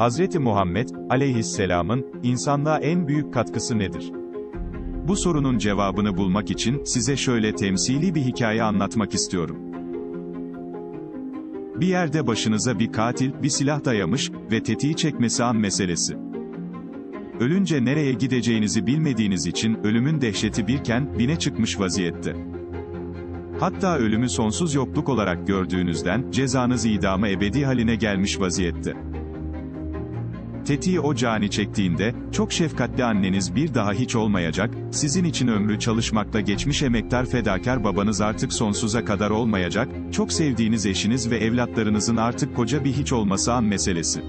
Hazreti Muhammed, aleyhisselamın, insanlığa en büyük katkısı nedir? Bu sorunun cevabını bulmak için, size şöyle temsili bir hikaye anlatmak istiyorum. Bir yerde başınıza bir katil, bir silah dayamış ve tetiği çekmesi an meselesi. Ölünce nereye gideceğinizi bilmediğiniz için, ölümün dehşeti birken, bine çıkmış vaziyette. Hatta ölümü sonsuz yokluk olarak gördüğünüzden, cezanız idama ebedi haline gelmiş vaziyette. Tetiği o cani çektiğinde, çok şefkatli anneniz bir daha hiç olmayacak, sizin için ömrü çalışmakta geçmiş emektar fedakar babanız artık sonsuza kadar olmayacak, çok sevdiğiniz eşiniz ve evlatlarınızın artık koca bir hiç olması an meselesi.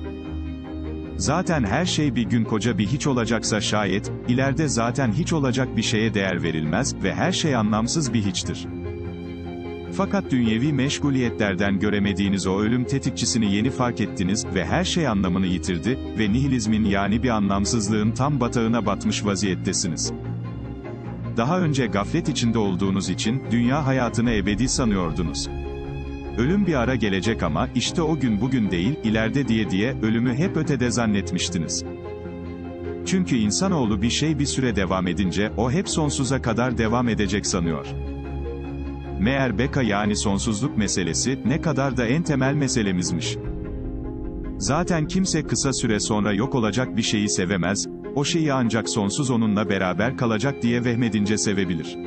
Zaten her şey bir gün koca bir hiç olacaksa şayet, ileride zaten hiç olacak bir şeye değer verilmez ve her şey anlamsız bir hiçtir. Fakat dünyevi meşguliyetlerden göremediğiniz o ölüm tetikçisini yeni fark ettiniz ve her şey anlamını yitirdi ve nihilizmin yani bir anlamsızlığın tam batağına batmış vaziyettesiniz. Daha önce gaflet içinde olduğunuz için dünya hayatını ebedi sanıyordunuz. Ölüm bir ara gelecek ama işte o gün bugün değil, ileride diye diye ölümü hep ötede zannetmiştiniz. Çünkü insanoğlu bir şey bir süre devam edince o hep sonsuza kadar devam edecek sanıyor. Meğer beka yani sonsuzluk meselesi, ne kadar da en temel meselemizmiş. Zaten kimse kısa süre sonra yok olacak bir şeyi sevemez, o şeyi ancak sonsuz onunla beraber kalacak diye vehmedince sevebilir.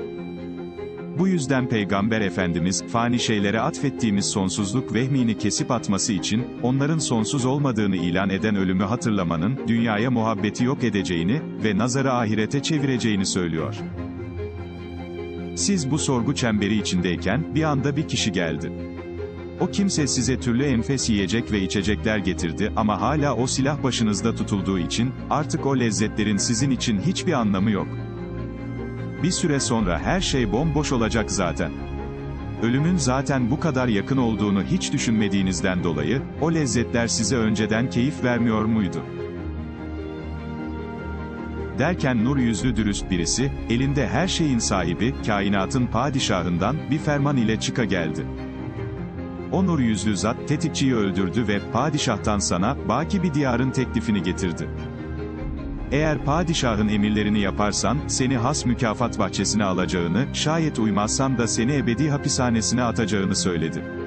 Bu yüzden Peygamber Efendimiz, fani şeylere atfettiğimiz sonsuzluk vehmini kesip atması için, onların sonsuz olmadığını ilan eden ölümü hatırlamanın, dünyaya muhabbeti yok edeceğini ve nazarı ahirete çevireceğini söylüyor. Siz bu sorgu çemberi içindeyken, bir anda bir kişi geldi. O kimse size türlü enfes yiyecek ve içecekler getirdi ama hala o silah başınızda tutulduğu için, artık o lezzetlerin sizin için hiçbir anlamı yok. Bir süre sonra her şey bomboş olacak zaten. Ölümün zaten bu kadar yakın olduğunu hiç düşünmediğinizden dolayı, o lezzetler size önceden keyif vermiyor muydu? Derken nur yüzlü dürüst birisi, elinde her şeyin sahibi, kainatın padişahından, bir ferman ile çıka geldi. O nur yüzlü zat, tetikçiyi öldürdü ve, padişahtan sana, baki bir diyarın teklifini getirdi. Eğer padişahın emirlerini yaparsan, seni has mükafat bahçesine alacağını, şayet uymazsan da seni ebedi hapishanesine atacağını söyledi.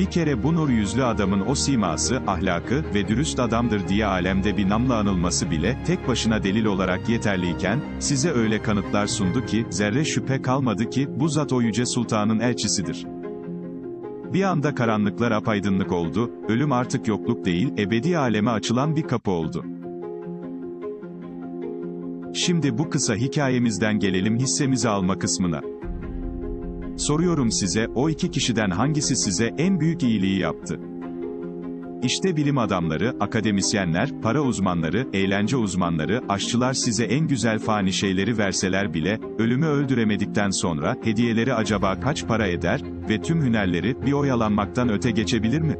Bir kere bu nur yüzlü adamın o siması, ahlakı ve dürüst adamdır diye alemde bir namla anılması bile, tek başına delil olarak yeterliyken, size öyle kanıtlar sundu ki, zerre şüphe kalmadı ki, bu zat o yüce sultanın elçisidir. Bir anda karanlıklar apaydınlık oldu, ölüm artık yokluk değil, ebedi aleme açılan bir kapı oldu. Şimdi bu kısa hikayemizden gelelim hissemizi alma kısmına. Soruyorum size, o iki kişiden hangisi size en büyük iyiliği yaptı? İşte bilim adamları, akademisyenler, para uzmanları, eğlence uzmanları, aşçılar size en güzel fani şeyleri verseler bile, ölümü öldüremedikten sonra, hediyeleri acaba kaç para eder ve tüm hünerleri, bir oyalanmaktan öte geçebilir mi?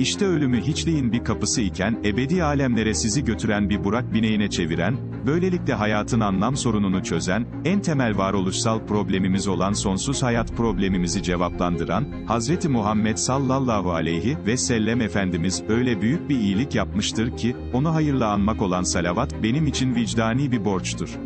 İşte ölümü hiçliğin bir kapısı iken, ebedi alemlere sizi götüren bir burak bineğine çeviren, böylelikle hayatın anlam sorununu çözen, en temel varoluşsal problemimiz olan sonsuz hayat problemimizi cevaplandıran, Hazreti Muhammed sallallahu aleyhi ve sellem Efendimiz öyle büyük bir iyilik yapmıştır ki, onu hayırla anmak olan salavat, benim için vicdani bir borçtur.